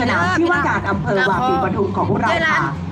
สนามที่ว่าการอำเภอวาปีปทุมของพวกเราค่ะ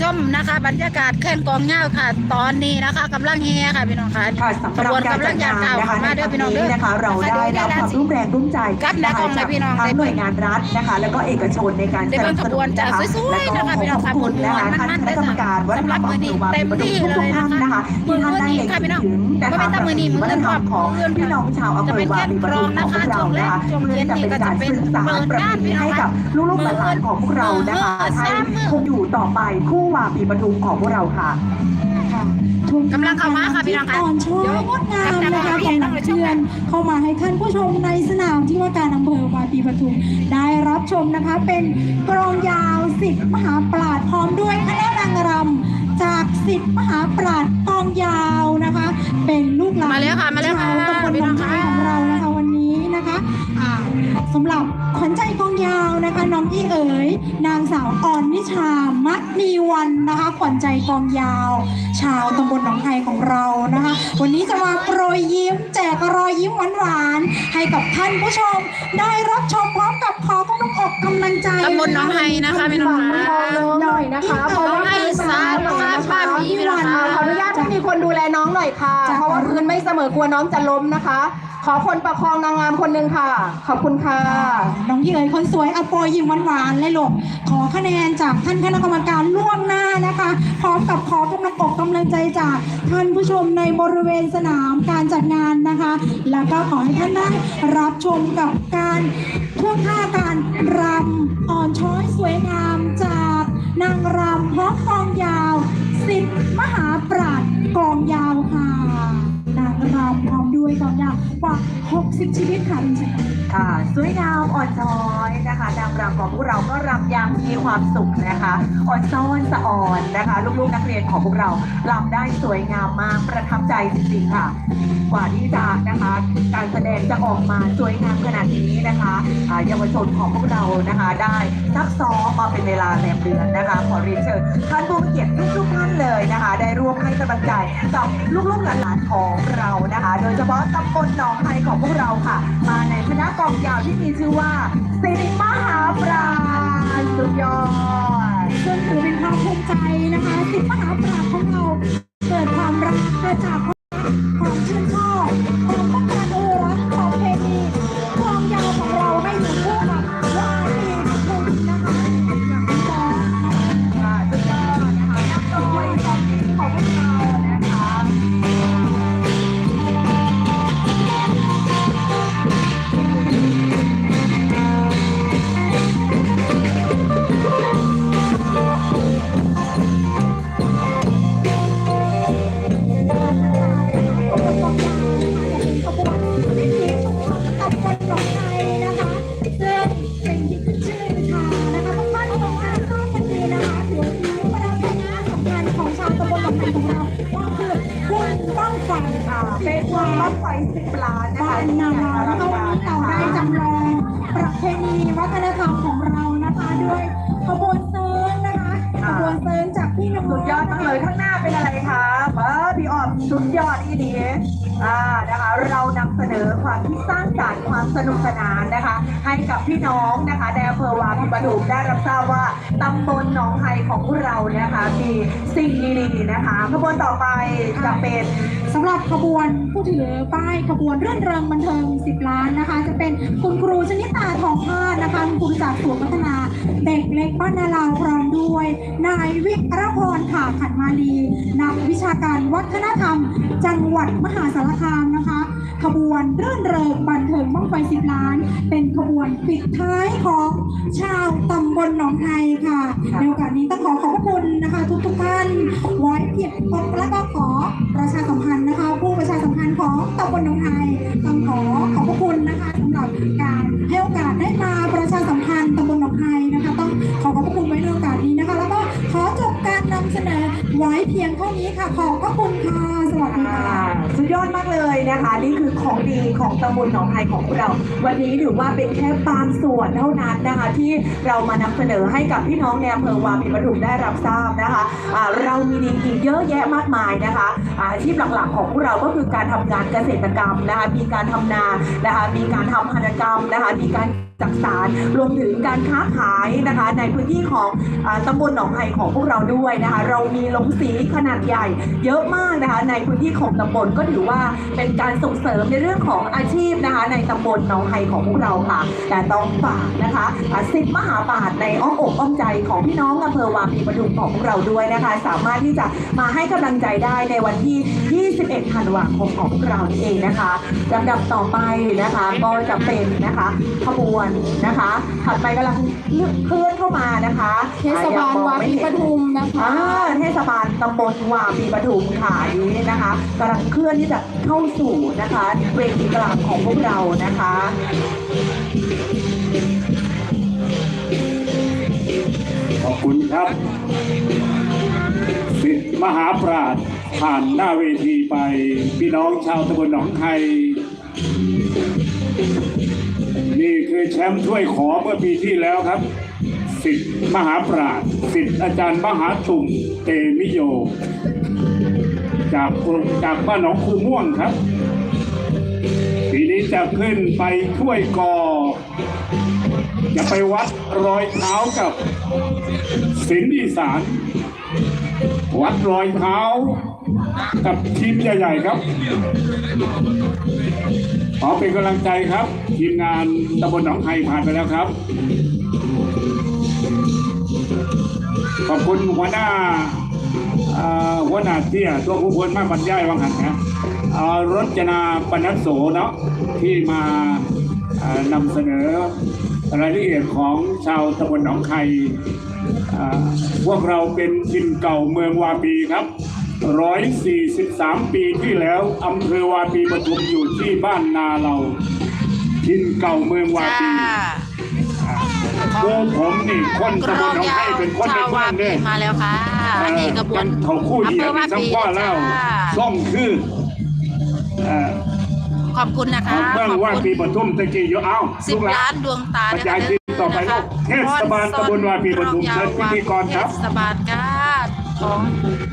ชมนะคะ บรรยากาศแข่งกองเงาค่ะ ตอนนี้นะคะกำลังเฮค่ะพี่น้องค่ะค่ะสำหรับการจัดงานนะคะในครั้งนี้นะคะ เราได้รับความร่วมแรงร่วมใจกับนักนะกอคะงเลยพี่น้องทั้งหน่วยงานรัฐนะคะ แล้วก็เอกชนในการสนับสนุนนะคะได้เบิ่งขบวนจากสวยๆแล้วก็นะคะพี่น้องขอบคุณนะคะท่านคณะกรรมการวัฒนธรรมอำเภอวาปีปทุมทุกๆท่านนะคะที่ท่านได้เล็งเห็นถึงนะคะประเพณีวัฒนธรรมของพี่น้องชาวอำเภอวาปีปทุมของพวกเรานะคะเพื่อจะเป็นการสืบสานประเพณีให้กับลูกๆหลานๆของพวกเรานะคะให้คงอยู่ต่อไปคู่วาปีปทุมของพวกเราค่ะกำลังเข้ามาค่ะพี่น้องค่ะอ่อนช้อยงดงามนะคะกำลังเคลื่อนเข้ามาให้ท่านผู้ชมในสนามที่ว่าการอำเภอวาปีปทุมได้รับชมนะคะ เป็นกรองยาวสิทธิ์มหาปราชญ์พร้อมด้วยคณะนางรำจากสิทธิ์มหาปราชญ์กองยาวนะคะ เป็นลูกหลานมาแล้วค่ะมาแล้วค่ะชาวตำบลพี่หนน้อองงคาค่ะยของเรานะคะวันนี้นะคะอ่าสำหรับขวัญใจกองยาวนะคะ น้องอี้เอ๋ยนางสาวอ่อนนิชามัด มีวันนะคะขวัญใจกองยาว ชาวตำบลหนองไฮของเรานะคะ วันนี้จะมาโปรยยิ้ม แจกรอยยิ้มหวานๆให้กับท่านผู้ชม ได้รับชมพร้อมกับขอกำลังอกกำลังใจตำบลหนองไฮนะคะพี่น้องค่ะหน่อยนะคะเพราะว่าให้สารนะคะป้าผีพี่น้องค่ะขออนุญาตให้มีคนดูแลน้องหน่อยค่ะ เพราะว่าพื้นไม่เสมอกลัวน้องจะล้มนะคะ ขอคนประคองนางงามคนหนึ่งค่ะ ขอบคุณค่ะ น้องเอ๋ยคนสวยเอาโปรยยิ้มหวานๆเลยลูกขอคะแนนจากท่านคณะกรรมการล่วงหน้านะคะ พร้อมกับขอกำลังอกกำลังใจจากท่านผู้ชมในบริเวณสนามการจัดงานนะคะ แล้วก็ขอให้ท่านได้รับชมกับการท่วงท่าการรำอ่อนช้อยสวยงามจากนางรำพร้อมกองยาวสิทธิ์มหาปราชกองยาวค่ะ ด้วยกองยาวกว่า 60 ชีวิตค่ะคุณชนะค่ะสวยงามอ่อนช้อยนะคะนางรำของพวกเราก็รำอย่างมีความสุขนะคะ อ่อนซ้อนสะอ่อนนะคะ ลูกๆนักเรียนของพวกเรารำได้สวยงามมากประทับใจจริงๆค่ะ กว่าที่จะนะคะ การแสดงจะออกมาสวยงามขนาดนี้นะคะอ่าเยาวชนของพวกเรานะคะ ได้ซักซ้อมมาเป็นเวลาแรมเดือนนะคะ ขอเรียนเชิญท่านผู้เกียรติทุกๆท่านเลยนะคะ ได้ร่วมให้กำลังใจกับลูกๆหลาน ของเรานะคะ โดยเฉพาะตำบลหนองไทยของพวกเราค่ะ มาในคณะกองยาวที่มีชื่อว่าสิริมหาปราชญ์สุดยอดซึ่งถือเป็นความภูมิใจนะคะสิริมหาปราชญ์ของเรา เกิดความรักเกิดจากความชื่นชอบ อ่านะคะเรานำเสนอความที่สร้างสรรค์ความสนุกสนานนะคะ ให้กับพี่น้องนะคะในอำเภอวาปีปทุมได้รับทราบว่าตำบลหนองไฮของพวกเรานะคะมีสิ่งดีๆนะคะขบวนต่อไปจะเป็นสำหรับขบวนผู้ถือป้ายขบวนเรื่อนเริงบันเทิง 10 ล้านนะคะ จะเป็นคุณครูชนิตาทองพาดนะคะคุณครูจากสวนพัฒนา เด็กเล็กบ้านนาลาวพร้อมด้วย นายวิรพรขาขันมาลีนักวิชาการวัฒนธรรม จังหวัดมหาสารคามนะคะ ขบวนเรื่อนเริงบันเทิงบ้างไฟ10ล้าน เป็นขบวนปิดท้ายของชาวตำบลหนองไทยค่ะในโอกาสนี้ต้องขอขอบพระคุณนะคะ ทุกทุกๆท่านไว้เพียงพบและก็ขอประชาสัมพันธ์นะคะ ผู้ประชาสัมพันธ์ของตำบลหนองไทยต้องขอขอบพระคุณนะคะสำหรับการให้โอกาสได้มาประชาสัมพันธ์ตำบลหนองไทยนะคะ ต้องขอขอบพระคุณไว้ในโอกาสนี้นะคะ แล้วก็ขอจบการนำเสนอไว้เพียงเท่านี้ค่ะ ขอบพระคุณค่ะ สวัสดีค่ะ สุดยอดมากเลยนะคะ นี่คือของดีของตำบลหนองไฮของพวกเรา วันนี้ถือว่าเป็นแค่บางส่วนเท่านั้นนะคะ ที่เรามานำเสนอให้กับพี่น้องในอำเภอวาปีปทุมได้รับทราบนะคะอ่าเรามีดีอีกเยอะแยะมากมายนะคะอาชีพหลักๆ ของพวกเราก็คือการทำงานเกษตรกรรมนะคะมีการทำนานะคะมีการทำหัตถกรรมนะคะมีการจักสารรวมถึงการค้าขายนะคะ ในพื้นที่ของอตำบลหนองไผ่ของพวกเราด้วยนะคะ เรามีลงสีขนาดใหญ่ เยอะมากนะคะ ในพื้นที่ของตำบลก็ถือว่าเป็นการส่งเสริมในเรื่องของอาชีพนะคะ ในตำบลหนองไผ่ของพวกเราค่ะ แต่ต้องฝากนะคะสิบมหาบาทในอ้อมอกอ้อมใจของพี่น้องอำเภอวาปีปทุมของพวกเราด้วยนะคะ สามารถที่จะมาให้กำลังใจได้ในวันที่ 21 ธันวาคมของพวกเราเองนะคะลำดับต่อไปนะคะก็จะเป็นนะคะขบวนนะคะถัดไปกำลังเคลื่อนเข้ามานะคะเทศบาลวาปีปทุมนะคะอ่าเทศบาลตำบลวาปีปทุมค่ะอันนี้นะคะกำลังเคลื่อนที่จะเข้าสู่นะคะเวทีกลางของพวกเรานะคะขอบคุณครับสิทธิ์มหาปราชญ์ผ่านหน้าเวทีไปพี่น้องชาวตำบลหนองไทย นี่คือแชมป์ถ้วยขอเมื่อปีที่แล้วครับสิทธิ์มหาปราชญ์สิทธิ์อาจารย์มหาตุ่มเตมิโย จากจากบ้านหนองคูม่วงครับปีนี้จะขึ้นไปถ้วยกอจะไปวัดรอยเท้ากับศิลป์อีสาน วัดรอยเท้ากับทีมใหญ่ๆครับ ขอเป็นกำลังใจครับ ทีมงานตำบลหนองไทยผ่านไปแล้วครับ ขอบคุณหัวหน้าอ่าหัวหน้าเตี้ยตัวผู้พลมากบรรยายวังหันนะอ่ารจนาปนัสโสเนาะที่มานำเสนอรายละเอียดของชาวตำบลหนองไคอ่าพวกเราเป็นถิ่นเก่าเมืองวาปีครับ 143 ปีที่แล้วอำเภอวาปีปทุมอยู่ที่บ้านนาเรา ถิ่นเก่าเมืองวาจ้าปีโบผมนี่คนกตำรบอลงหนองยาไควเป็นคนในชาวเมืวาองปีเด้มาแล้วค่ะอันนี้กระบวนเขาคู่เหยียบอำเภอวาสัปีงว่าแล้วจ้าซ่องคือเอ่อขอบคุณนะคะเมืองขอบว่าคุณปีปทุมตะกี้อยู่เอ้าสิลูบกหลาล้านนดวงตาบรรยายที่ต่อไปลูกเทศบาลตำบลวาปีปทุมเชิญพิธีกรครับเทศบาลก้า ของ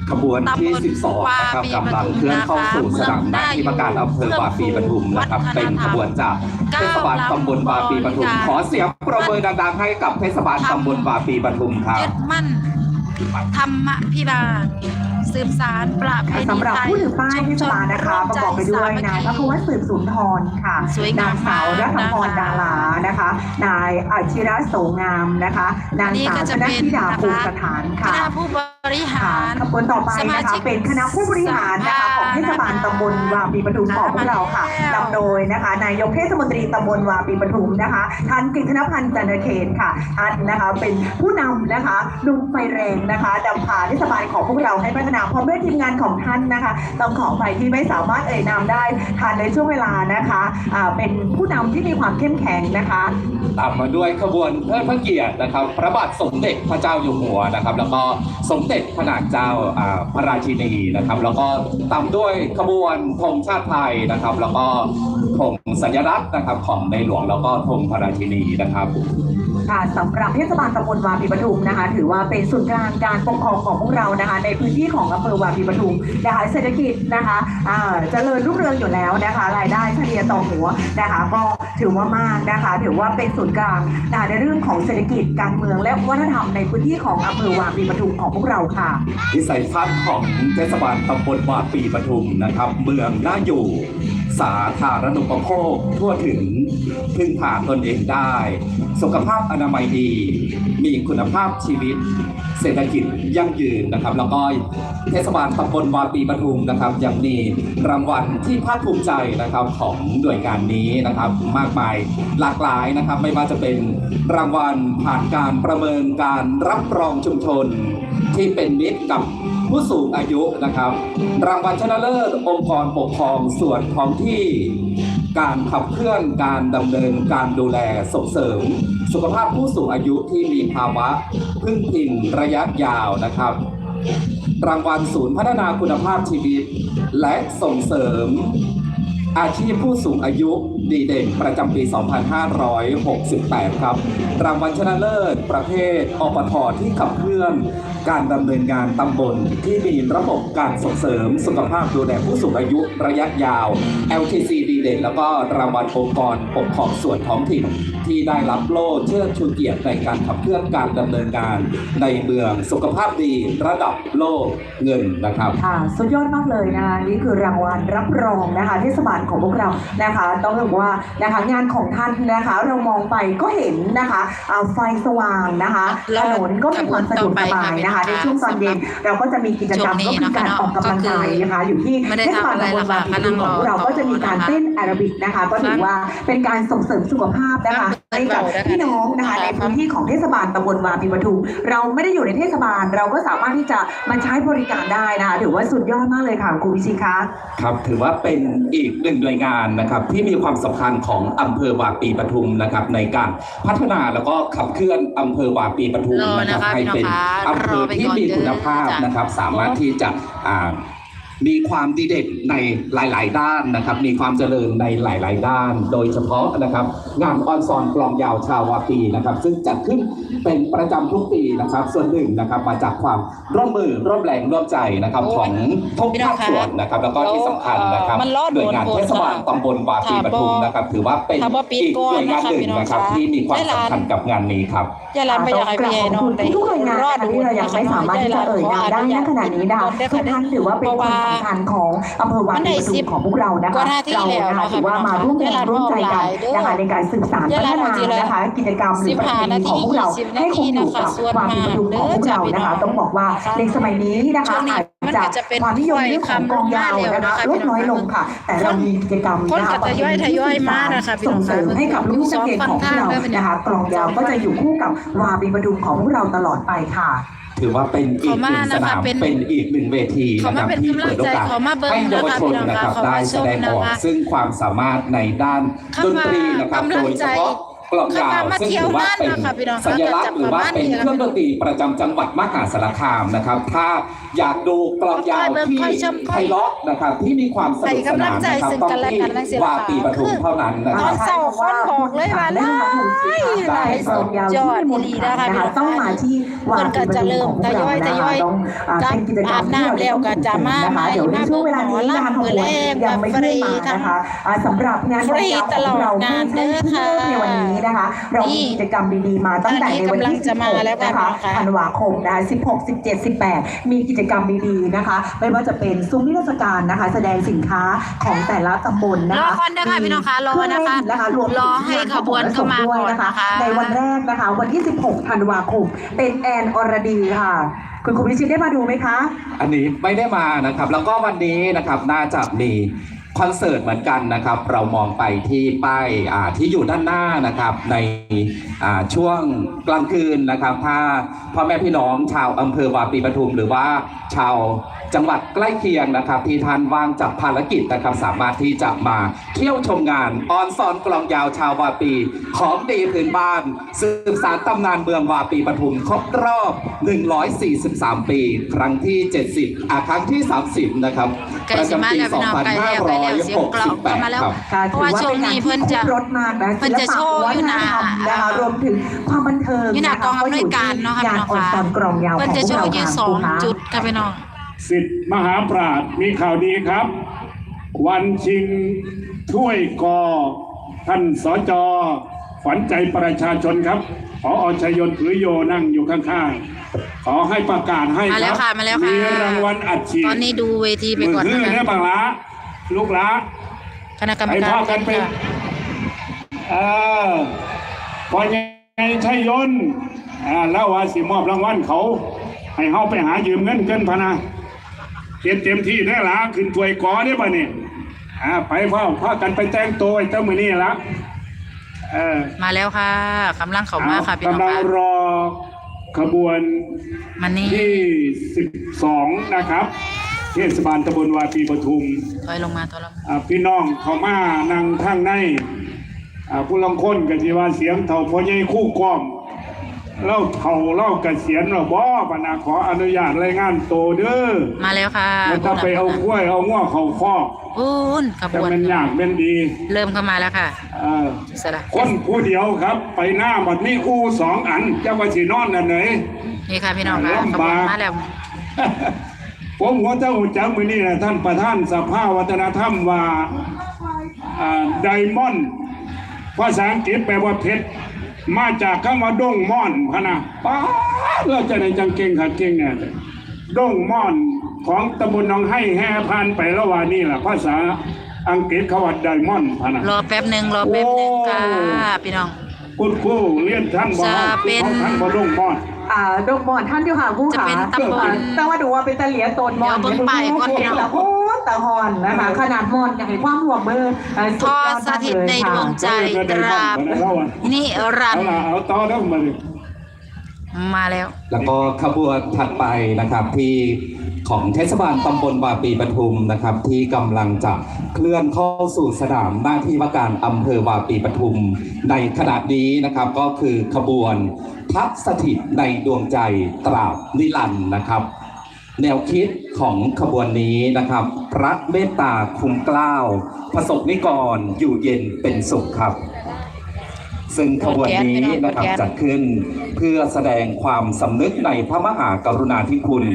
ขบวนที่ 12 นะครับกำลังเคลื่อนเข้าสู่สนามหน้าที่ประการอำเภอวาปีปทุมนะครับ เป็นขบวนจากเทศบาลตำบลวาปีปทุม ขอเสียงปรบมือดังๆให้กับเทศบาลตำบลวาปีปทุมครับยึดมั่นธรรมพิบาลสืบสารประเพณีสำหรับผู้ถือป้ายเทศบาลนะคะ ประกอบไปด้วยนายพระคุวัฒน์สืบสุนทรค่ะสวยงานามงสาวรัตพรมากนะคะดารานะคะ นายอาชิระโสงามนะคะ นางสาวชนธิดาภูมิสถานคค่ะณะผู้บ ริหาค่ะรขบวนต่อไปสมานะชิคะกเป็นคณะผู้บริหารนะคะของเทศบาลตำบลวาปีปทุมของพวกเราค่ะนำโดยนะคะนายกเทศมนตรีตำบลวาปีปทุมนะคะท่านกฤษณพันธ์จันทเขตค่ะท่านนะคะเป็นผู้นำนะคะลุงไฟแรงนะคะนำพาเทศบาลของพวกเราให้พัฒนาพร้อมด้วยทีมงานของท่านนะคะต้องขอไปที่ไม่สามารถเอ่ยนามได้ทานในช่วงเวลานะคะอ่าเป็นผู้นำที่มีความเข้มแข็งนะคะตามมาด้วยขบวนเทิดพระเกียรตินะครับ พระบาทสมเด็จพระเจ้าอยู่หัวนะครับ แล้วก็สมเด็จพระนางเจ้าพระราชินีนะครับ แล้วก็ตามด้วยขบวนธงชาติไทยนะครับ แล้วก็ธงสัญลักษณ์นะครับของในหลวงแล้วก็ธงพระราชินีนะครับค่ะสำหรับเทศบาลตำบลวาปีปทุมนะคะ ถือว่าเป็นศูนย์กลางการปกครองของพวกเรานะคะ ในพื้นที่ของอำเภอวาปีปทุมนะคะเศรษฐกิจนะคะอ่าเจริญรุ่งเรืองอยู่แล้วนะคะ รายได้เฉลี่ยต่อหัวนะคะก็ถือว่ามากนะคะ ถือว่าเป็นศูนย์กลางในเรื่องของเศรษฐกิจการเมืองและวัฒนธรรมในพื้นที่ของอำเภอวาปีปทุมของพวกเราค่ะ วิสัยทัศน์ของเทศบาลตำบลวาปีปทุมนะครับ เมืองน่าอยู่ สาธารณูปโภคทั่วถึงพึ่งพาตนเองได้ สุขภาพอนามัยดี มีคุณภาพชีวิต เศรษฐกิจยั่งยืนนะครับ แล้วก็เทศบาลตำบลวาปีปทุมนะครับยังมีรางวัลที่ภาคภูมิใจนะครับของหน่วยงานนี้นะครับ มากมายหลากหลายนะครับ ไม่ว่าจะเป็นรางวัลผ่านการประเมินการรับรองชุมชน ที่เป็นมิตรกับผู้สูงอายุนะครับ รางวัลชนะเลิศองค์กรปกครองส่วนท้องที่ การขับเคลื่อนการดำเนินการดูแลส่งเสริม สุขภาพผู้สูงอายุที่มีภาวะพึ่งพิงระยะยาวนะครับ รางวัลศูนย์พัฒนาคุณภาพชีวิต และส่งเสริม อาชีพผู้สูงอายุ ดีเด่นประจำปี 2568 ครับ รางวัลชนะเลิศ ประเภทอปทที่ขับเคลื่อน การดำเนินงานตำบลที่มีระบบการส่งเสริมสุขภาพดูแลผู้สูงอายุระยะยาว LTC ดีเด่นแล้วก็รางวัลองค์กรปกครองส่วนท้องถิ่น ที่ได้รับโล่เชิดชูเกียรติในการขับเคลื่อนการดำเนินงาน ในเมืองสุขภาพดีระดับโลกเงินนะครับค่ะสุดยอดมากเลยนะคะนี่คือรางวัลรับรองนะคะเทศบาลของพวกเรานะคะต้องบอกว่านะคะงานของท่านนะคะ เรามองไปก็เห็นนะคะอ่าไฟสว่างนะคะถนนก็มีความสะดวกสบายนะคะ ในช่วงตอนเย็นเราก็จะมีกิจกรรมก็คือการออกกำลังกายนะคะ อยู่ที่ไม่ได้เทศบาลทำอะไรตำบลหรอกบางค่ะปีของพวกเราก็จะมีการเต้นแอโรบิกนะคะ ก็ถือว่าเป็นการส่งเสริมสุขภาพนะคะ ให้กับพี่น้องนะคะในพื้นที่ของเทศบาลตำบลวาปีปทุมเราไม่ได้อยู่ในเทศบาลเราก็สามารถที่จะมาใช้บริการได้นะคะถือว่าสุดยอดมากเลยค่ะคุณวิชิคะครับถือว่าเป็นอีกหนึ่งหน่วยงานนะครับที่มีความสำคัญของอำเภอวาปีปทุมนะครับในการพัฒนาแล้วก็ขับเคลื่อนอำเภอวาปีปทุมรอนะนะคคะรับให้เป็นพี่น้องคะอำเภอที่มีคุณภาพรอไปก่อนเด้อนะครับ สามารถที่จะอ่า มีความดีเด่นในหลาย ๆ ด้านนะครับ มีความเจริญในหลาย ๆ ด้าน โดยเฉพาะนะครับ งานออนซอนกลองยาวชาววาปีนะครับ ซึ่งจัดขึ้นเป็นประจำทุกปีนะครับ ส่วนหนึ่งนะครับ มาจากความร่วมมือร่วมแรงร่วมใจนะครับของทุกภาคส่วนนะครับ แล้วก็ที่สำคัญนะครับมันรอดหน่วยงานเทศบาลตำบลวาปีปทุมนะครับ ถือว่าเป็นถ้าบ่ปิดอีกก่อหนน่วยงานหนึ่งนะคะนะครับพี่น้องคะที่มีความได้ร้านสำคัญกับงานนี้ครับยายหลานไปอยากให้พี่ใหญ่น้องได้ทุกหน่วยงานรอดที่เรายังไม่สามารถที่จะเอ่ยนามได้ณขณะนี้นะคะทุกท่านถือว่าเป็นคนสำคัญของอำเภอวาปีปทุมของพวกเรานะคะก็หน้าที่เราแล้วนะคะนะคะถือว่ามาร่วมแรงร่วมใจกันนะคะในการสืบสานเวพัลาฒบางนาทีเลยนะคะกิจกรรมหรือประเพณีของพวกเราสิบนาให้ทีคงอยู่กับนะคะส่วนความเป็นประยุกต์ของพวกเรานะคะมากเด้อต้องบอกว่าในสมัยนี้นะคะ ช่วงนี้อาจมันก็จะจะเป็นความนิยมเรื่องของกลองยาวนะคะค่อยๆลดน้อยลงค่ะ แต่เรามีกิจกรรมคนนะคะก็ทยอยทยอยมานะคะพี่น้ส่องงเสริมให้กับลูกนักเรียนของพวกเรานะคะกลองยาวก็จะอยู่คู่กับวาปีประดุมของพวกเราตลอดไปค่ะ ถือว่าเป็นอีกหนึ่งสนามเขามานะคะเป็นเป็นอีกหนึ่งเวทีเขานะคมารับเป็นที่กำลัเปิงดโอใจกาสเขามาเบิ่งให้เยาวชนนะคะนะครับพี่น้องคะได้แสดงออกเขามาชมนะคะซึ่งความสามารถในด้านดนตรีนะครับเขามาโดยเฉพาะกลองยาวเขามาซึ่งเที่ยวถือว่าเป็นงานนะคะพี่น้องคะสัญลักษณ์หรือว่าเป็นเครื่องดนตรีประจำจังหวัดมหาสารคามนะครับ ถ้า อยากดูกลองยาวที่ค่อยชมค่ไพอยเราะนะครับ ที่มีความสนุกสนานนะครับให้ต้องกำลังใจซึ่งกันและที่กันนั่นสิล่ะวาปีปทุมเท่านั้นนะตคอรันบเศร้าคนบอกเลยว่าหลายหลายสุดยอดดีนะคะพี่น้องต้องมาที่วามันก็จะเริ่มทยอยทยอยต้องอ่าเป็นกิจกรรมที่เราอาบน้ำแล้วก็จะมานะคะเดี๋ยวในช่วงเวลานี้นะคะขบวนยังไม่ได้มานะคะอ่าสำหรับงานฟรีตลอดเรางานเด้อค่ะในวันนี้นะคะ เรามีกิจกรรมดีๆมาตั้งแต่ในวันที่อันนี้กำลังจะมาแล้ว16ค่ะนะคะพี่น้องค่ะธันวาคมนะคะ16 17 18 มีกิจกรรมดีๆนะคะ ไม่ว่าจะเป็นซุ้มนิทรรศการนะคะ แสดงสินค้าของแต่ละตำบลนะคะรอก่อนนะคะพี่น้องคะรอนะคะมีเคงเล่นะคะรวมถึงรอให้ขบวนเข้ามาก่อนนะคะ ในวันแรกนะคะ วันที่ 16 ธันวาคม เป็นแอนอรดีค่ะ คุณครูพิชิตได้มาดูไหมคะ อันนี้ไม่ได้มานะครับ แล้วก็วันนี้นะครับน่าจะมี คอนเสิร์ตเหมือนกันนะครับ เรามองไปที่ป้ายาที่อยู่ด้านหน้านะครับในช่วงกลางคืนนะครับ ถ้าพ่อแม่พี่น้องชาวอำเภอวาปีปทุม หรือว่าชาว จังหวัดใกล้เคียงนะครับ ที่ท่านว่างจากภารกิจนะครับ สามารถที่จะมาเที่ยวชมงานออนซอนกลองยาวชาววาปี ของดีพื้นบ้าน สืบสารตำนานเมืองวาปีปทุมครบรอบ 143 ปี ครั้งที่ 70อาครั้งที่ 30 นะครับใกล้สิมาแล้วพี่น้องใกล้แล้วใกล้แล้วเสียงกล่องก็มาแล้วครับค่ะเพราะว่าช่วงนี้เพิ่นจะถือว่าเป็นงานที่ครบรถมากนะเพิ่นจะโชว์อยู่หน้าศิลปะวัฒธรรมนะคะรวมถึงความบันเทิงอยู่หน้ากองอำนวยการเนาะค่ะงานพี่น้องออนคะซอนกรองยาวขเพิ่อนงพจะวกโชเราว์อยู่ค่ะสองคุณคะจุดค่ะพี่น้อง สิทธิ์มหาปราชญ์มีข่าวดีครับ วันชิงถ้วยกอ ท่านสจฝันใจประชาชนครับ ขออชยนต์ผือโยนั่งอยู่ข้างๆ ขอให้ประกาศให้มาแล้วครัค่ะบมาแล้วค่ะ มีรางวัลอัดฉีดตอนนี้ดูเวทีไปก่อนมือนะเนี่ยคะบังละลูกละคณะกรรมไอ้การพ่อกันเป็นค่ะเออพอยังไงชัยยนต์อ่าแล้วว่าสิมอบรางวัลเขา ให้เฮาไปหายืมเงินเกินพะนะ เตรียมเต็มที่ได้ละขึ้นถวยกอได้ป่ะนี่อ่าไปพ่อพ่อกันไปแต่งตัวไอ้เจ้ามือนี่ละเออมาแล้วค่ะกำลังเข้ามาค่ะพี่น้องกำลังค่ะรอขบวนมันนี่ที่12นะครับ เทศบาลตำบลวาปีปทุมถอยลงมาถอยลงมาอ่าพี่น้องเขามานั่งทางในอ่าผู้ลังคนกันที่ว่าเสียงเท่าพ่อใหญ่คู่กล้อม เล่าเท่าเล่าเกษียณเราบ่ปะนะขออนุญาตรายงานโตวเด้อมาแล้วค่ะแล้วถ้าไปเอากล้วยเอาง้อเขาคอกอุ้นขบจะวนเป็นยากเป็นดี เริ่มเข้ามาแล้วค่ะเอ่อสละคนผู้เดียวครับ ไปหน้าบัดนี้อู้สองอันเจ้าว่าสินอนอันไหนนี่ค่ะพี่น้องค่ะขบวนมาแล้วผมหัวเจ้าหูจักมือนี่นะท่านประธานสภาวัฒนธรรมว่าไดมอนด์ภาษาอังกฤษแปลว่าเพชร มาจากคำว่าด้งม่อนพะนะป้าดเราจะในจังเก่งขัดเก่งเนี่ยด้งม่อนของตำบลหนองให้แห่พันไประหว่างนี่แหละภาษาอังกฤษเขาว่าไดมอนด์พะนะรอแป๊บหนึ่งรอแป๊บหนึ่งค่ะพี่น้องคุณครูเรียนท่านบ่จะเป็นท่านบ่ด้งม่อน อ่าดงมอนท่านที่ค่ะผู้จะขาเป็นตำบลแต่ว่าดูว่าเป็นตะเหลียโตนมอนเดี๋ยวเบิ่งป้ายก่อนพี่เห็นน้องแล้วโอ้ตะหอนนะคะขนาดมอนยังให้ความห่วงมือเอ่อทสุดอยอดสมากถิตเลยในดค่ะวงใจตราบนิรันเอาดล่ะร์เอาต่อแล้วมาเลย มาแล้ว แล้วก็ขบวนถัดไปนะครับที่ของเทศบาลตำบลวาปีปทุมนะครับ ที่กำลังจะเคลื่อนเข้าสู่สนามหน้าที่ว่าการอำเภอวาปีปทุม ในขณะนี้นะครับก็คือขบวน พักสถิตในดวงใจตราบนิรันดร์นะครับ แนวคิดของขบวนนี้นะครับ พระเมตตาคุ้มกล้าว ประสบนิกรอยู่เย็นเป็นสุขครับ ซึ่งขบวนนี้นะครับจัดขึ้นเพื่อแสดงความสำนึกในพระมหากรุณาธิคุณ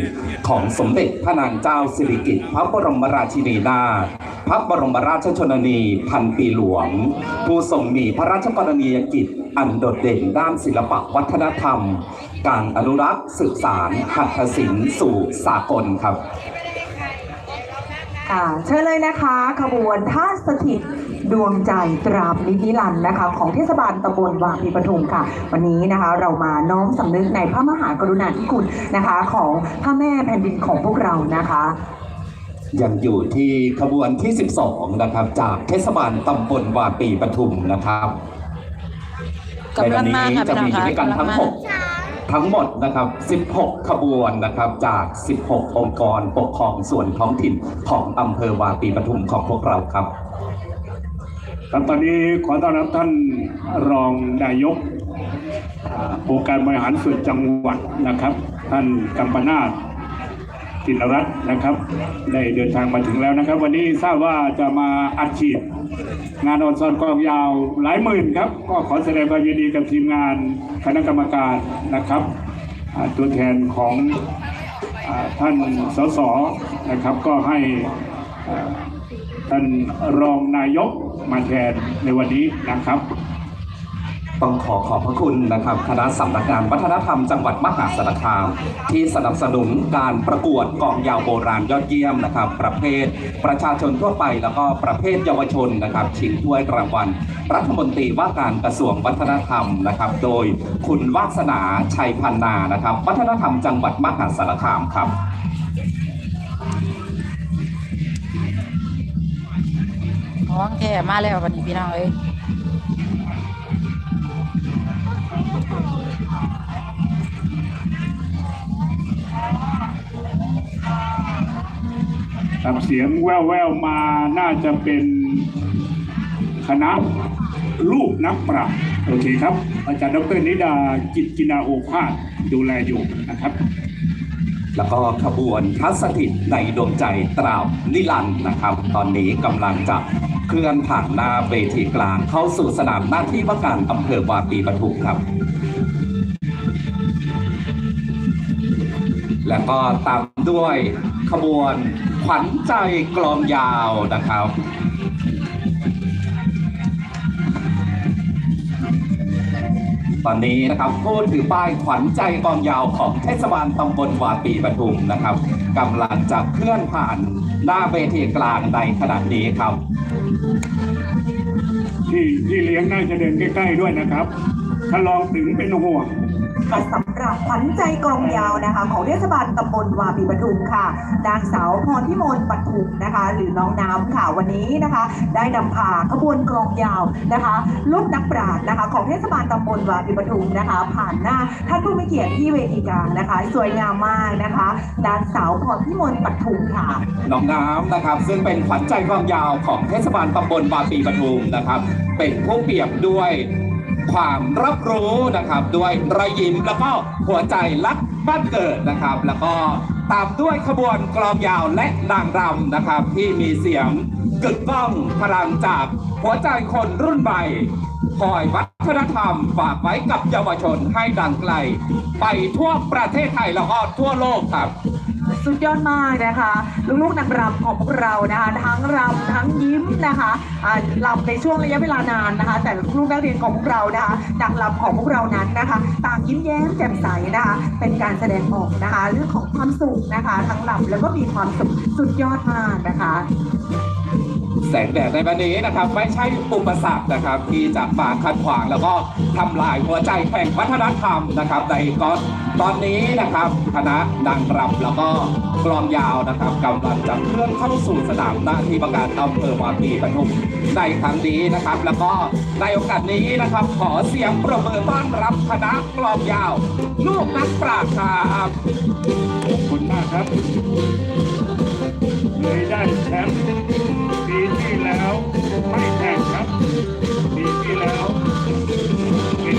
ของสมเด็จพระนางเจ้าสิริกิติ์พระบรมราชินีนาถพระบรมราชชนนีพันปีหลวง ผู้ทรงมีพระราชกรณียกิจอันโดดเด่นด้านศิลปะวัฒนธรรม การอนุรักษ์สืบสารหัตถศิลป์สู่สากลครับ ค่ะเชิญเลยนะคะ ขบวนท่าสถิตดวงใจตราบนินิรันดร์นะคะ ของเทศบาลตำบลวาปีปทุมค่ะ วันนี้นะคะเรามาน้อมสำนึกในพระมหากรุณาธิคุณนะคะ ของพระแม่แผ่นดินของพวกเรานะคะยังอยู่ที่ขบวนที่ 12 นะครับ จากเทศบาลตำบลวาปีปทุมนะครับกำลังมาค่ะจะพี่น้องมีค่ะด้วยกันกำลัทั้งงมา6 ทั้งหมดนะครับ 16 ขบวนนะครับจาก 16 องค์กรปกครองส่วนท้องถิ่นของอำเภอวาปีปทุมของพวกเราครับครับตอนนี้ขอต้อนรับท่านรองนายกอ่าองค์การบริหารส่วนจังหวัดนะครับ ท่านกัมปนาทกินรัตน์นะครับ ได้เดินทางมาถึงแล้วนะครับ วันนี้ทราบว่าจะมาอัดฉีด งานออนซอนกองยาวหลายหมื่นครับ ก็ขอแสดงความยินดีกับทีมงานคณะกรรมการนะครับตัวแทนของอท่านสสนะครับ ก็ให้ท่านรองนายกมาแทนในวันนี้นะครับ ต้องขอขอบพระคุณนะครับคณะสำนักงานวัฒนธรรมจังหวัดมหาสารคาม ที่สนับสนุนการประกวดกองยาวโบราณยอดเยี่ยมนะครับ ประเภทประชาชนทั่วไปแล้วก็ประเภทเยาวชนนะครับชิงถ้วยรางวัลรัฐมนตรีว่าการกระทรวงวัฒนธรรมนะครับ โดยคุณวาสนาชัยพันนานะครับ วัฒนธรรมจังหวัดมหาสารคามครับของแท้มาแล้ววันนี้พี่น้องเอ้ย ตามเสียงแว่วๆมาน่าจะเป็นคณะลูกนักปราชญ์โอเคครับ อาจารย์ดรนิดาจิตกินาโอภาสดูแลอยู่นะครับ แล้วก็ขบวนทัศถิตในดวงใจตราบนิรันดร์นะครับ ตอนนี้กำลังจะเคลื่อนผ่านหน้าเวทีกลางเข้าสู่สนามหน้าที่ว่าการอำเภอวาปีปทุมครับ แล้วก็ตามด้วยขบวนขวัญใจกลองยาวนะครับตอนนี้นะครับผู้ถือป้ายขวัญใจกองยาวของเทศบาลตำบลวาปีปทุมนะครับกำลังจะเคลื่อนผ่านหน้าเวทีกลางในขณะนี้ครับที่ที่เลี้ยงน่าจะเดินใกล้ๆด้วยนะครับ ถ้าลองถึงเป็นห่วง หรับขวัญใจกลองยาวนะคะ ของเทศบาลตำบลวาปีปทุมค่ะนางสาวพรพิมลปทุมนะคะ หรือน้องน้ำค่ะวันนี้นะคะ ได้นำพาขบวนกลองยาวนะคะรุ่นนักปราชญ์นะคะ ของเทศบาลตำบลวาปีปทุมนะคะ ผ่านหน้าท่านผู้มีเกียรติที่เวทีกลางนะคะ สวยงามมากนะคะนางสาวพรพิมลปทุมค่ะน้องน้ำนะครับ ซึ่งเป็นขวัญใจความยาวของเทศบาลตำบลบาปีปทุมนะครับ เป็นผู้เปรียบด้วย ความรับรู้นะครับ ด้วยรอยยิ้มแล้วก็หัวใจรักบ้านเกิดนะครับ แล้วก็ตามด้วยขบวนกลองยาวและนางรำนะครับ ที่มีเสียงกึกก้องพลังจากหัวใจคนรุ่นใหม่คอยวัฒนธรรมฝากไว้กับเยาวชนให้ดังไกล ไปทั่วประเทศไทยแล้วก็ทั่วโลกครับ สุดยอดมากนะคะ ลูกๆนักรำของพวกเรานะคะ ทั้งรำทั้งยิ้มนะคะอ่ารำในช่วงระยะเวลานานนะคะ แต่ลูกนักเรียนของพวกเรานะคะนักรำของพวกเรานั้นนะคะต่างยิ้มแย้มแจ่มใสนะคะ เป็นการแสดงออกนะคะ เรื่องของความสุขนะคะ ทั้งรำแล้วก็มีความสุขสุดยอดมากนะคะ แสงแดดในวันนี้นะครับ ไม่ใช่อุปสรรคนะครับ ที่จะมาขัดขวางแล้วก็ทำลายหัวใจแห่งวัฒนธรรมนะครับ ในก็ตอนนี้นะครับคณะนางรำแล้วก็กลองยาวนะครับกำลังจะเคลื่อนเข้าสู่สนามหน้าที่ประการอำเภอวาปีปทุมในครั้งนี้นะครับ แล้วก็ในโอกาสนี้นะครับ ขอเสียงประเมินต้อนรับคณะกลองยาว ลูกนักปราชญ์ครับขอบคุณมากครับเลยได้แชมป์ ปีที่แล้วไม่แข่งครับปีที่แล้วเป็น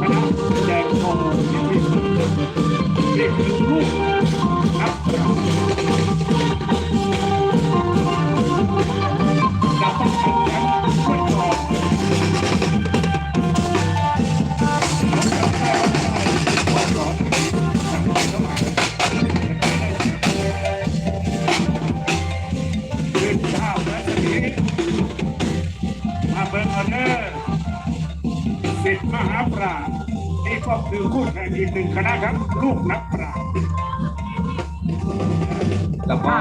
คณะแจกทองที่ที่สุดนี่ลูกนักปรา คือคู่แข่งอีกหนึ่งคณะครับ ลูกนักปราชญ์แล้วก็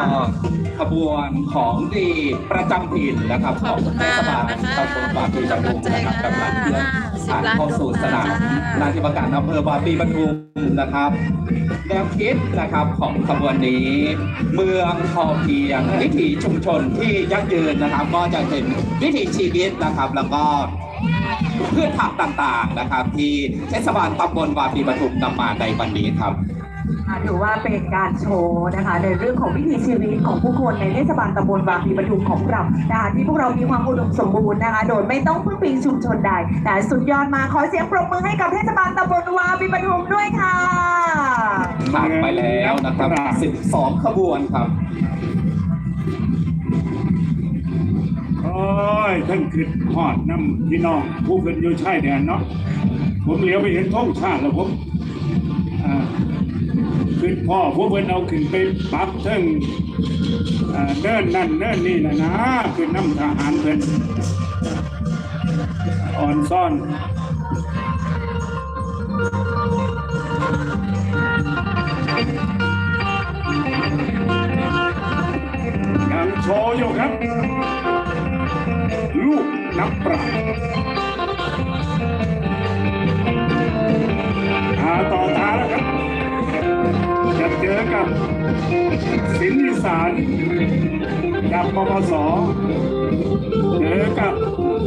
ขบวนของดีประจำถิ่นนะครับขอบคุณมากของเทศบาลนะคะตำบลบางพลีปทุมนะครับกำลักำลังงใจเคลื่อนค่ะผ่านสิบล้านเข้าสู่สนามดวงตาราชประการอำเภอบางพลีปทุมนะครับแนวคิดนะครับของขบวนนี้ เมืองพอเพียงวิถีชุมชนที่ยั่งยืนนะครับ ก็จะเป็นวิถีชีวิตนะครับ แล้วก็ พืชผักต่างๆนะครับ ที่เทศบาลตำบลวาปีปทุมนำมาในวันนี้ครับอ่าถือว่าเป็นการโชว์นะคะ ในเรื่องของวิถีชีวิตของผู้คนในเทศบาลตำบลบางพลีปทุมของเรานะคะที่พวกเรามีความอุดมสมบูรณ์นะคะโดยไม่ต้องพึ่งพิงชุมชนใดแต่สุดยอดมากขอเสียงปรบมือให้กับเทศบาลตำบลวาปีปทุมด้วยค่ะผ่านไปแล้วนะครับ 12 ขบวนครับ ยท่านขึ้นหอดน้ำพี่น้องผู้ขึ้นอยู่ชายแดนเนาะผมเหลียวไปเห็นท้องชาติแล้วผมขึ้นพ่อพวกเพิ่นเอาขึ้นไปปับเทิงอ่าเดินนั่นเดินนี่นะนะขึ้นน้ำทหารเพิ่นอ่อนซ่อนยังโชว์อยู่ครับ ลูกนักปราชญ์หาต่อท้าแล้วครับ จะเจอกับสินอีสานกับปปสเจอกับ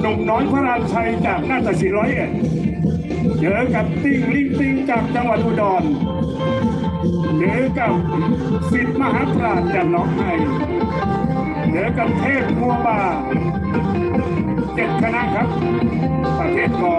หนุ่มน้อยพระรามชัยจากนาฏศิลป์ร้อยเอ็ดเจอกับติ้งลิงติ้งจากจังหวัดอุดรเจอกับสิทธิ์มหาปราชญ์จากหนองไห้เจอกับเทพมัวบา เจ็ดคณะครับ ประเทศกอ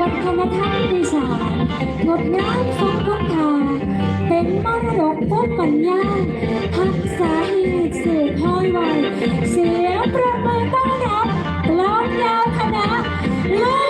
วัฒนธรรมอีสานงดงามสมคุณค่าเป็นมรดกภูมิปัญญาทักษะหีดสืบห้อยไว้เสียงประมือต้อนรับกลองยาวคณะลูก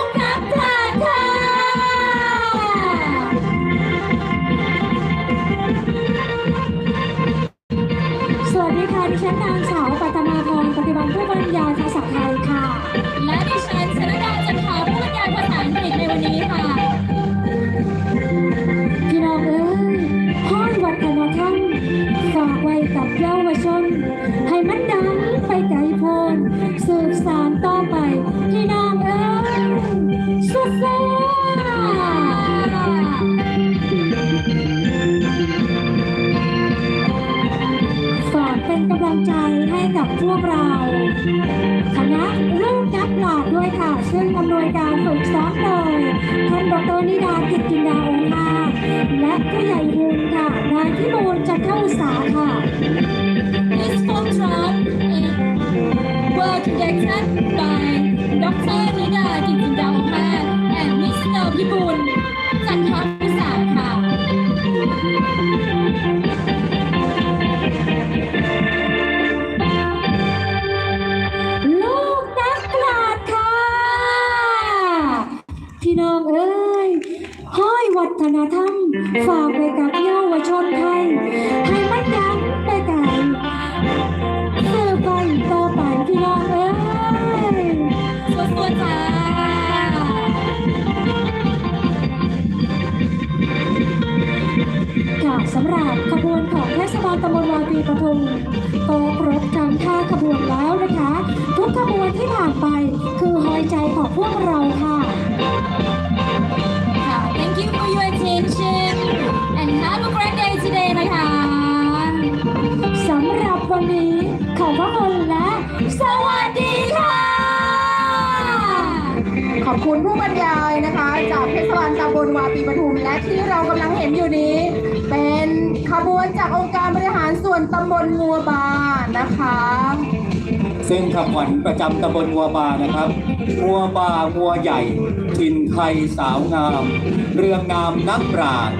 well conducted by Dr. Nida Gitinda Oman and Mr. พิบูลจันทวิสาค่ะ วันนี้ขอบพระคุณและ สวัสดีค่ะ ขอบคุณผู้บรรยายนะคะ จากเทศบาลตำบลวาปีปทุม และที่เรากำลังเห็นอยู่นี้ เป็นขบวนจากองค์การบริหารส่วนตำบลงัวบานะคะ ซึ่งคำขวัญประจำตำบลงัวบานะครับงัวบางัวใหญ่ถิ่นไทยสาวงาม เรืองนามนักปราชญ์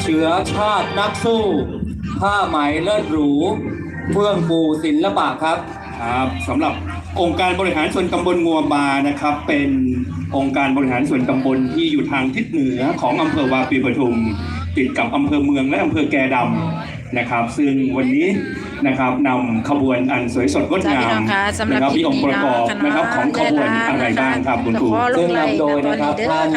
เชื้อชาตินักสู้ ผ้าไหมเลิศหรู เฟื่องฟูศิลปะครับ ครับสำหรับองค์การบริหารส่วนตำบลงัวบานะครับ เป็นองค์การบริหารส่วนตำบลที่อยู่ทางทิศเหนือของอำเภอวาปีปทุม ติดกับอำเภอเมืองและอำเภอแกดำนะครับ ซึ่งวันนี้ นะครับนำขบวนอันสวยสดงดงามจ้าพี่น้องคะสำหรับนะครับมีองค์ประกอบคลิปนี้นะครับของขบวนอะไรบ้างครับคุณครูขอลซึ่งงไลน์นำโดยนะครับท่าน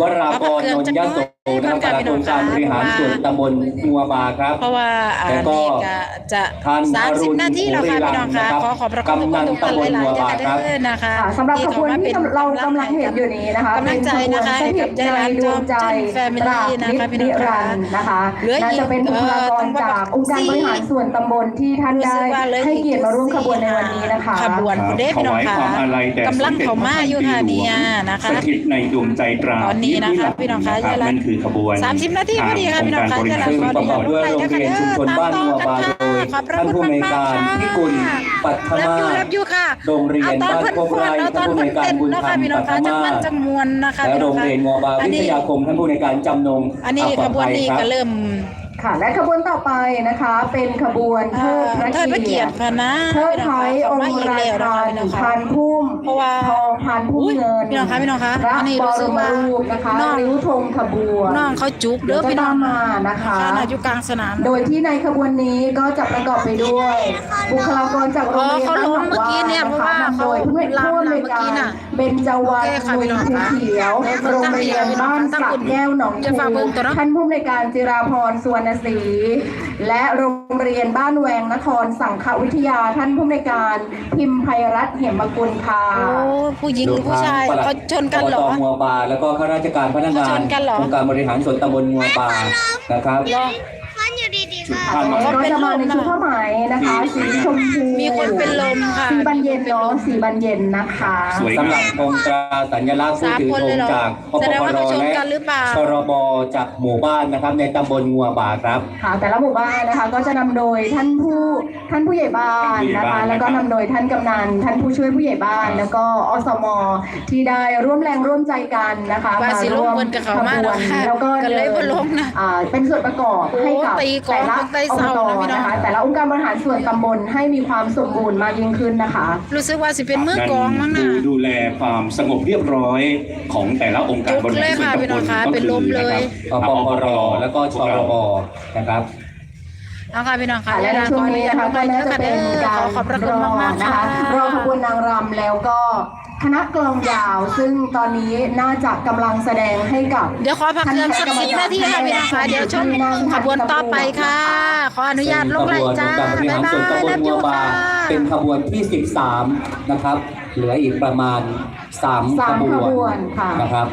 วราพรนนยโสนะครับประธานองค์การบริหารส่วนตำบลงัวบาครับเพราะว่าอันแล้วก็นี้ก็จะท่านสามสิบอรุณนาทีแล้วค่ะบุรีพี่น้องค่ะรัมย์นะครับขอขอบพระคุณทุกคนทุกท่านหลายๆด้วยกันเด้อนะคะค่ะสำหรับขบวนที่เข้มเรากำลังเห็นอยู่นี้นะคะกำลังใจนะคะเป็ให้ขบวกับใจร้านดวงใจจอมจันทร์ Family นะคะพี่น้องนิค่ะรันดร์นะคะเหลืออีกน่าจะเป็นบุคลากรจากองค์การบริหารส่วนตำบลที่ท่านรู้ได้สึกว่าเลยให้เกียรติมาร่วมขบวนในวันนี้นะคะขบวนคุณเด้พี่น้องค่ะถวายความอาลัยแด่กำลังเข้ามาอยู่ค่ะเนี่ยนะคะสถิตในดวงใจตราบตอนนี้นะคะพี่น้องคะรับยายรัตน์นั่นคือขบวนสามสิบนาทีพอดีค่ะพี่น้องคะงค์การบริหารซึ่งส่วนประตำบกอบลด้วยโรงเรียนชุมชนบ้านงัวบาโดย ขอบพระท่านคุณผู้อำนวยมากการๆพิกุลค่ะปัทรับอยู่มารับอยู่ค่ะโรงเรียนเอาตอนบ้านเพิ่นโคกฟ้อนไร่เอาตอนท่านผู้อำนเพิ่วนยการเต้นบุญเนาะธรค่ะรมพี่น้องปัคะทจังมามันจังมวลนะคะและพี่โรน้องงคะเรียนงัวบาอันวินี้ทยาคมท่านผู้ในวยการจำนงอันนี้ปขลดบวนภัยนี้ครับก็เริ่มค่ะและขบวนต่อไปนะคะเป็นขบวนเอ่เทิดอพระเทิดพระเกีเกียยรรติติพระนะเทิดไทยองค์อีกราแล้วนะคะชันพี่น้องคะพันพุ่ม เพราะว่าทองพันพุ่มเงินพี่น้องคะพี่น้องคะพระอันนี้บรู้รสึกมว่ารูปนะคะน้องริ้วธงขบวนน้องเขาจุกเด้อพี่น้องเดี๋ยวจะตามมานะคะน่าอยู่กลางสนาม โดยที่ในขบวนนี้ก็จะประกอบไปด้วยบุคลากรจากโรงเรียนอ๋อเขาล้มบ้นหนองเมื่อกี้เนี่ยเพราะว่าำโดยผู้เขาผู้อำนวยเมื่อการกี้น่ะเบญจวรรณโอเคค่ะนุพี่ยน้องภูค่ะเขียวโรงเรียนบ้านสักแก้วหนองจะฝากเบิ่คูงตัวเนาะท่านผู้อำนวยการจิราพรสุวรรณศรี และโรงเรียนบ้านแวงนครสังฆวิทยาท่านผู้อำนวยการพิมพ์ไพรัตน์เหมกุลค่ะโอ้ผู้หญิงหรือผู้ชายเขาชนกันเหรอ อบตงัวบาแล้วก็ข้าราชการพนักงาเขาชนนกันเหรอ องค์การบริหารส่วนตำบลงัวบานะครับ เหรอ ท่านมาเขาก็เป็นจะลมามในชุดผ้าไหมนะคะสีชมพูมีคนเป็นลมค่ะ สีบานเย็นเนาะสีบานเย็นนะคะสวยสำหรับองค์ตราสัญลักษณ์ผู้ถือสามคนธเลงยเหรอจากอแสปดงพว่ารเขาชนและกันหรือเปล่าชรบจากหมู่บ้านนะครับ ในตำบลงัวบาครับค่ะแต่ละหมู่บ้านนะคะก็จะนำโดยท่านผู้ท่านผู้ใหญ่บ้านนะคะ แล้วก็นำโดยท่านกำนันท่านผู้ช่วยผู้ใหญ่บ้าน แล้วก็อสมที่ได้ร่วมแรงร่วมใจกันนะคะว่าสิลงร่วมเงินกับเขามาขบวนเนาะแล้วก็ก็เลยบ่ลงนะอ่าเป็นส่วนประกอบให้กับโอ้ตีกลองแต่ละตั้งแต่อบเช้าตนะพี่น้อง นะคะแต่ละองค์การบริหารส่วนตำบลให้มีความสมบูรณ์มากยิ่งขึ้นนะคะ รู้สึกว่าสิเป็นมือกลองมั้งดูนะดูแลความสงบเรียบร้อยของแต่ละองค์การบริหารส่วนจุกเลยค่ะพี่ตำน้บองลคะก็เป็นลมเลยนะครับอปพรแล้วก็ชรบนะครับ เอาค่ะพี่น้องค่ะค่ะและในช่วงนี้นะคะก็น่าจะเป็นการขอขอบพระคุณมากมากๆนะค่ะคะ รอขบวนนางรำแล้วก็ คณะกลองยาว ซึ่งตอนนี้น่าจะกำลังแสดงให้กับเดี๋ยวขอพักเครื่องสักสิบนาทีค่ะพี่น้องค่ะเดี๋ยวชมขบวนต่อไปค่ะ ขออนุญาตลงไลน์จ้าซึ่งขบวนองค์การบริบ๊าหายรบาส่วนยตำบแล้ลวอยู่งัวบาค่ะเป็นขบวนที่ 13 นะครับ เหลืออีกประมาณ3สามขบขวบวนนค่ะนะครับ